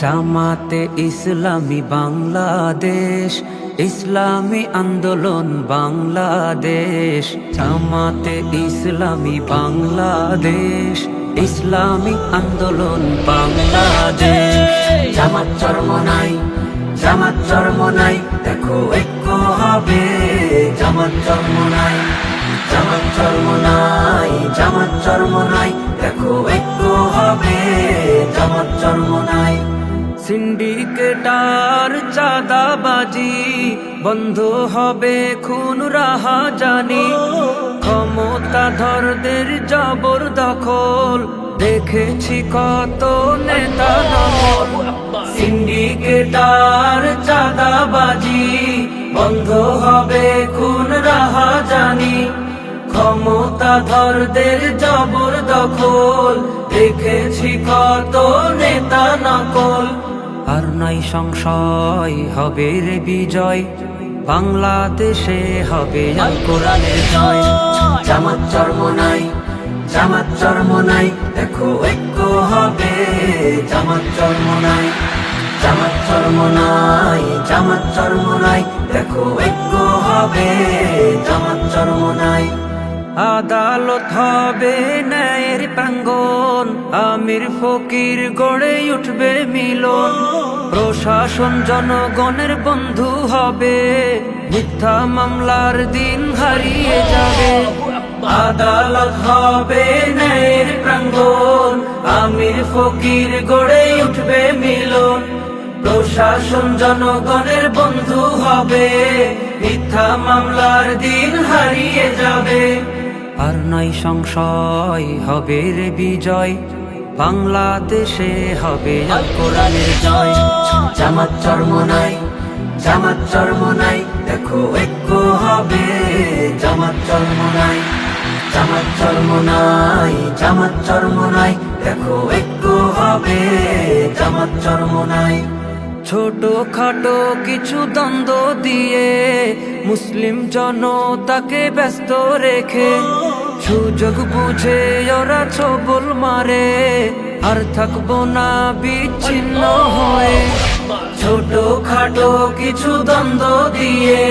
জামাতে ইসলামী বাংলাদেশ, ইসলামী আন্দোলন বাংলাদেশ। জামাতে ইসলামী বাংলাদেশ, ইসলামী আন্দোলন বাংলাদেশ। জামাত চর্ম নাই, জামাত চর্ম নাই, দেখো ঐক্য হবে। জামাত চর্ম নাই। জামাত চর্ম নাই জামাত চর্ম নাই, দেখো ঐক্য হবে। জামাত চর্ম নাই। সিন্ডিকেটার চাঁদাবাজি, বন্ধ হবে খুন রাহা জানি ক্ষমতাধরদের জবর দখল, দেখেছি কত নেতা সিন্ডিকেটার চাঁদাবাজি, বন্ধ হবে খুন ক্ষমতাধরদের জবর দখল। দেখেছি কত নেতা নকল। আর নাই সংশয়, হবে রে বিজয়। বাংলাদেশে হবে কোরআনের জয়। জামাত চর্ম নাই, জামাত চর্ম নাই। দেখো, ঐক্য হবে। জামাত চর্ম নাই, জামাত চর্ম নাই, জামাত চর্ম নাই। দেখো, ঐক্য হবে। জামাত চর্ম আদালত হবে ন্যায়ের প্রাঙ্গন আমির ফকির গড়ে উঠবে মিলন। প্রশাসন জনগণের বন্ধু হবে। মিথ্যা মামলার দিন হারিয়ে যাবে। আদালত হবে ন্যায়ের প্রাঙ্গন আমির ফকির গড়ে উঠবে মিলন। প্রশাসন জনগণের বন্ধু হবে। মিথ্যা মামলার দিন হারিয়ে যাবে। আর নাই সংশয় হবে রে বিজয়। বাংলাদেশে হবে কোরআনের জয়। জামাত চর্ম নাই, জামাত চর্ম নাই, দেখো ঐক্য হবে। জামাত চর্ম নাই, জামাত চর্ম নাই, জামাত চর্ম নাই, দেখো ঐক্য হবে। জামাত চর্ম নাই। ছোট খাটো কিছু দ্বন্দ্ব দিয়ে মুসলিম জনতাকে ব্যস্ত রেখে সুযোগ বুঝে ওরা ছবল মারে, আর থাকব না বিচ্ছিন্ন হয়ে। ছোট খাটো কিছু দ্বন্দ্ব দিয়ে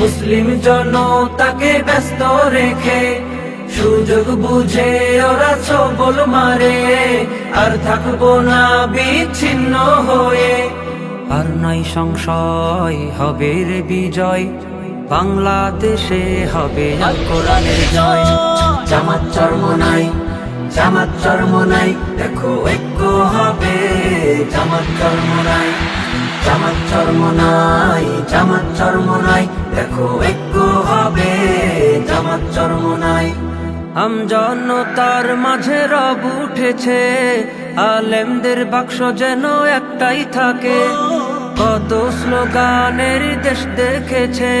মুসলিম জনতাকে ব্যস্ত রেখে সুযোগ বুঝে ওরা ছবল মারে, আর থাকব না বিচ্ছিন্ন হয়ে। আর নাই সংশয়, হবে রে বিজয়। বাংলাদেশে হবে কোরআনের জয়। জামাত চর্ম নাই, জামাত চর্ম নাই, দেখো ঐক্য হবে। জামাত চর্ম নাই, জামাত চর্ম নাই, জামাত চর্ম নাই, দেখো ঐক্য হবে। জামাত চর্ম নাই। আমজনতার মাঝে রব উঠেছে, আলেমদের বাক্স যেন একটাই থাকে। কত স্লোগানের দেশ দেখেছে,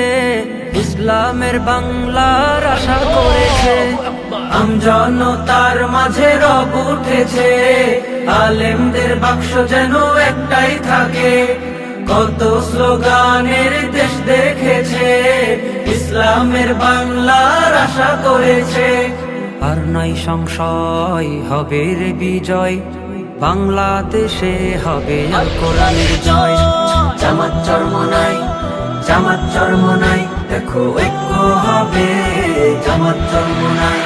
ইসলামের বাংলার আশা করেছে। আমজনতার মাঝে রব উঠেছে, আলেমদের বাক্স যেন একটাই থাকে। কত স্লোগানের দেশ দেখেছে, ইসলামের বাংলার আশা করেছে। আর নাই সংশয়, হবে বিজয়। বাংলাদেশে হবে আল কোরআনের জয়। জামাত চর্ম নাই, জামাত চর্ম নাই, দেখো ঐক্য হবে। জামাত চর্ম নাই,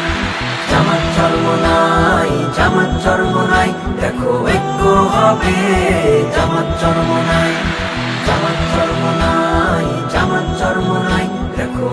জামাত চর্ম নাই, জামাত চর্ম নাই, দেখো ঐক্য হবে। জামাত চর্ম নাই, জামাত চর্ম নাই, জামাত চর্ম নাই, দেখো